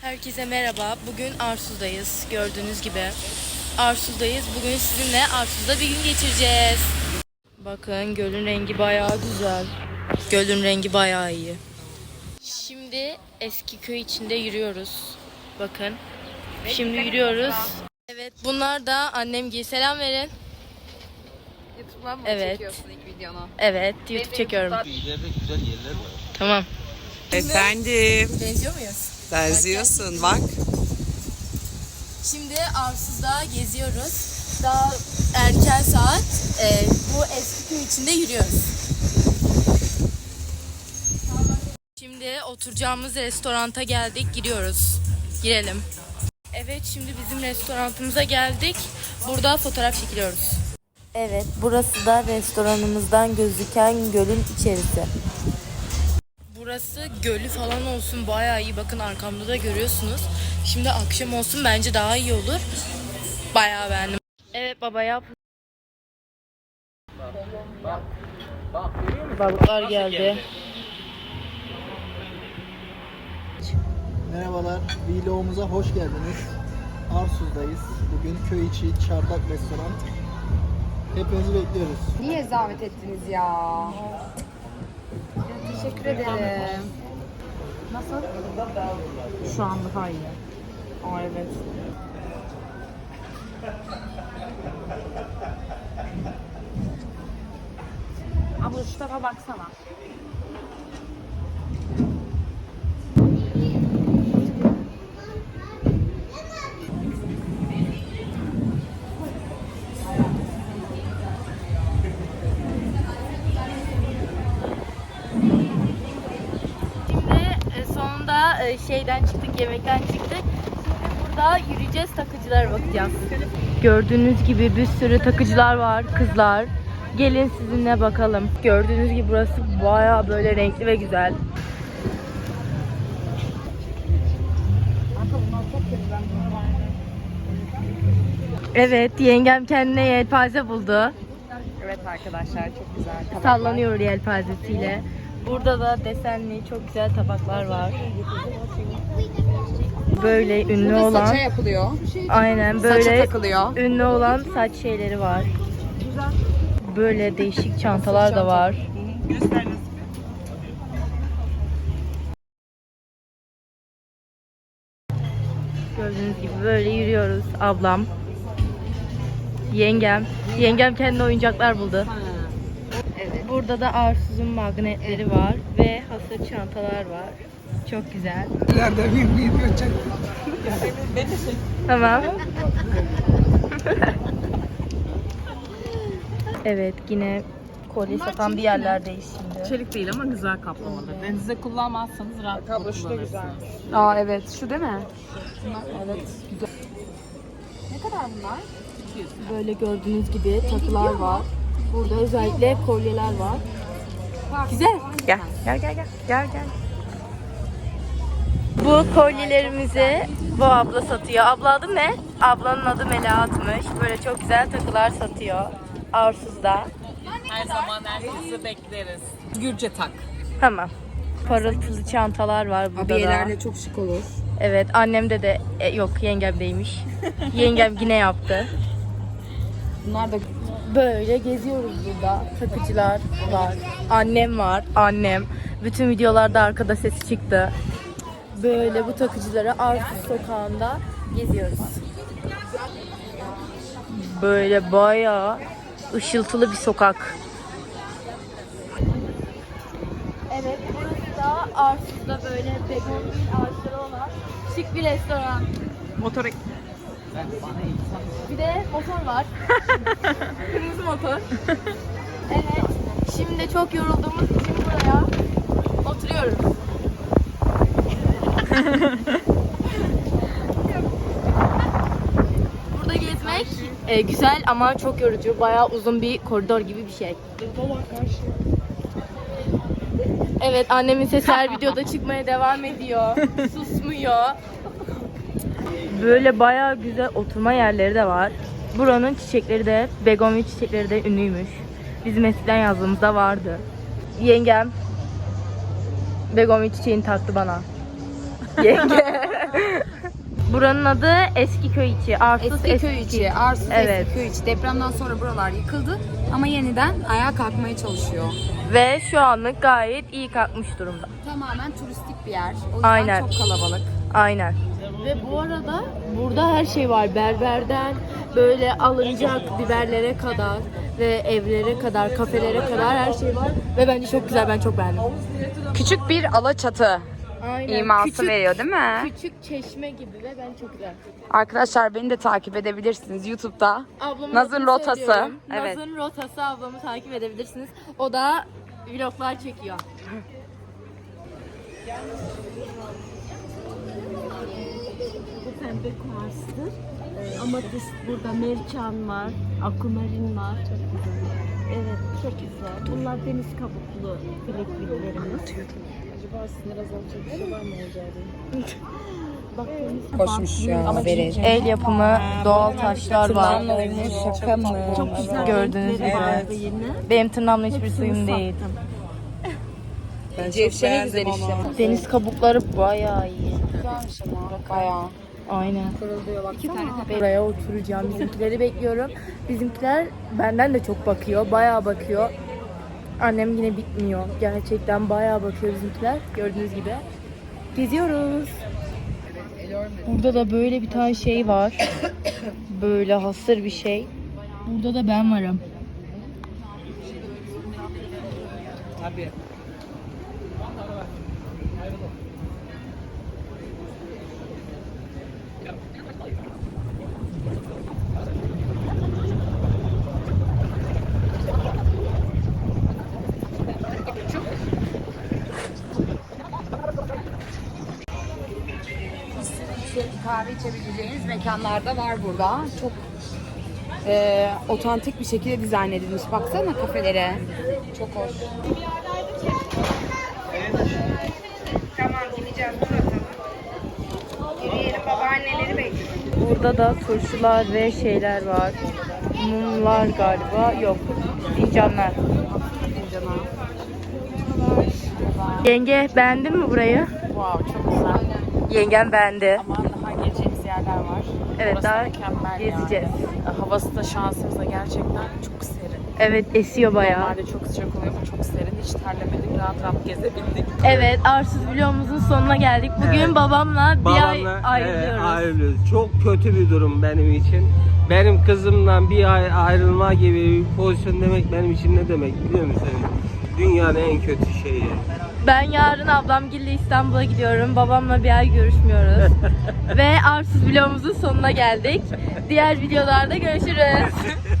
Herkese merhaba. Bugün Arsuz'dayız. Gördüğünüz gibi. Arsuz'dayız. Bugün sizinle Arsuz'da bir gün geçireceğiz. Bakın gölün rengi bayağı güzel. Gölün rengi bayağı iyi. Şimdi eski köy içinde yürüyoruz. Bakın. Şimdi yürüyoruz. Evet bunlar da annem giy. Selam verin. YouTube'dan mı Evet. çekiyorsun ilk videonu? Evet YouTube çekiyorum. İleride güzel yerler var. Tamam. Efendim, Benziyor muyuz? Benziyorsun bak. Şimdi Arsuz'da geziyoruz. Daha erken saat e, bu eski köy içinde yürüyoruz. Şimdi oturacağımız restoranta geldik. Giriyoruz. Girelim. Evet şimdi bizim restoranımıza geldik. Burada fotoğraf çekiliyoruz. Evet burası da restoranımızdan gözüken gölün içerisi. Burası gölü falan olsun bayağı iyi. Bakın arkamda da görüyorsunuz. Şimdi akşam olsun bence daha iyi olur. Bayağı beğendim. Evet baba yap. Balıklar geldi. Merhabalar, vlogumuza hoş geldiniz. Arsuz'dayız. Bugün köy içi çardak restoran. Hepinizi bekliyoruz. Niye zahmet ettiniz ya? Teşekkür ederim. Nasıl? Şu an daha iyi. Aa evet. Abla şu tarafa baksana. Şimdi e, şeyden çıktık, yemekten çıktık. Şimdi burada yürüyeceğiz, takıcılara bakacağız. Gördüğünüz gibi bir sürü takıcılar var, kızlar. Gelin sizinle bakalım. Gördüğünüz gibi burası bayağı böyle renkli ve güzel. Evet, yengem kendine yelpaze buldu. Evet arkadaşlar çok güzel. Sallanıyor yelpazesiyle. Burada da desenli çok güzel tabaklar var. Böyle ünlü Burada olan, saça yapılıyor. aynen Saça böyle takılıyor. ünlü olan saç şeyleri var. Böyle değişik çantalar da var. Gördüğünüz gibi böyle yürüyoruz ablam. Yengem. Yengem kendi oyuncaklar buldu. Burada da Arsuz'un magnetleri var ve hasır çantalar var. Çok güzel. Tamam. evet yine kolye satan bir yerlerdeyiz şimdi. Çelik değil ama güzel kaplamalı. Denizde kullanmazsanız rahatlıkla kullanırsınız. Aa evet. Şu değil mi? Evet. Ne kadar bunlar? Böyle gördüğünüz gibi takılar var. Burada özellikle kolyeler var. Güzel. Gel, gel, gel, gel, gel, gel. Bu kolyelerimizi bu abla satıyor. Abla adı ne? Ablanın adı Melahat'mış. Böyle çok güzel takılar satıyor. Arsuz'da. Her zaman herkesi bekleriz. Gürce tak. Tamam. Parıltılı çantalar var burada da. Abiyelerle çok şık olur. Evet annemde de e, yok yengemdeymiş. Yengem yine yaptı. Bunlar da Böyle geziyoruz burada. Takıcılar var. Annem var. Annem. Bütün videolarda arkada sesi çıktı. Böyle bu takıcıları Arsuz sokağında geziyoruz. Böyle bayağı ışıltılı bir sokak. Evet burası da Arsuz'da böyle begonvil ağaçları olan şık bir restoran. Motor Bir de motor var. Kırmızı motor. Evet. Şimdi çok yorulduğumuz için buraya oturuyoruz. Burada gezmek e, güzel ama çok yorucu. Bayağı uzun bir koridor gibi bir şey. Evet annemin sesi her videoda çıkmaya devam ediyor. Susmuyor. Böyle bayağı güzel oturma yerleri de var. Buranın çiçekleri de, begonvil çiçekleri de ünlüymüş. Bizim eskiden yazdığımızda vardı. Yengem begonvil çiçeğini taktı bana. Yenge. Buranın adı Eskiköy içi. Arsuz Eski köy içi, Arsuz Evet. eski köy içi. Depremden sonra buralar yıkıldı ama yeniden ayağa kalkmaya çalışıyor. Ve şu anlık gayet iyi kalkmış durumda. Tamamen turistik bir yer. O yüzden Aynen. çok kalabalık. Aynen. Ve bu arada burada her şey var. Berberden böyle alınacak biberlere kadar ve evlere kadar, kafelere kadar her şey var. Ve bence çok güzel. Ben çok beğendim. Küçük bir alaçatı Aynen. iması küçük, veriyor değil mi? küçük çeşme gibi ve ben çok güzel. Arkadaşlar beni de takip edebilirsiniz YouTube'da. Ablamın Naz'ın rotası. Evet. Naz'ın rotası ablamı takip edebilirsiniz. O da vloglar çekiyor. Pembe kuarstır. Amatist burada, mercan var, akumarin var. Çok güzel. Evet, çok güzel. Bunlar deniz kabuklu bilekliklerimiz. Acaba sinir azaltacak bir şey var mı Bak deniz Hoşmuş ya haberi. El yapımı doğal taşlar var. Şaka mı? Çok güzel gibi. vardı yine. Benim tırnağımla hiçbir Hepsini suyum değil. Cevşene güzel işte. Deniz kabukları bayağı iyi. Güzelmiş ama bayağı. Aynen. Kırılıyor baksana. Buraya oturacağım. Bizimkileri bekliyorum. Bizimkiler benden de çok bakıyor. Bayağı bakıyor. Annem yine bitmiyor. Gerçekten bayağı bakıyor bizimkiler. Gördüğünüz gibi. Geziyoruz. Burada da böyle bir tane şey var. Böyle hasır bir şey. Burada da ben varım. Tabii. İçebileceğiniz mekanlarda var burada. Çok e, otantik bir şekilde dizayn edilmiş. Baksana kafelere. Çok hoş. Tamam gideceğiz. Yürüyelim babaanneleri bekliyoruz. Burada da turşular ve şeyler var. Mumlar galiba. Yok. Fincanlar. Yenge beğendin mi burayı? Wow çok güzel. Yengem beğendi. Ama daha geleceğimiz yerler var. Evet Burası daha mükemmel gezeceğiz. Yani. Havası da şansımıza gerçekten çok serin. Evet esiyor bayağı. Normalde çok sıcak oluyor ama çok serin. Hiç terlemedik. Rahat rahat gezebildik. Evet Arsuz vlogumuzun sonuna geldik. Bugün Evet. babamla bir ay Babamla ayrılıyoruz. evet, ayrılıyoruz. Çok kötü bir durum benim için. Benim kızımdan bir ay ayrılma gibi bir pozisyon demek benim için ne demek biliyor musun? Dünyanın en kötü şeyi. Ben yarın ablamgille İstanbul'a gidiyorum. Babamla bir ay görüşmüyoruz. Ve Arsuz vlogumuzun sonuna geldik. Diğer videolarda görüşürüz.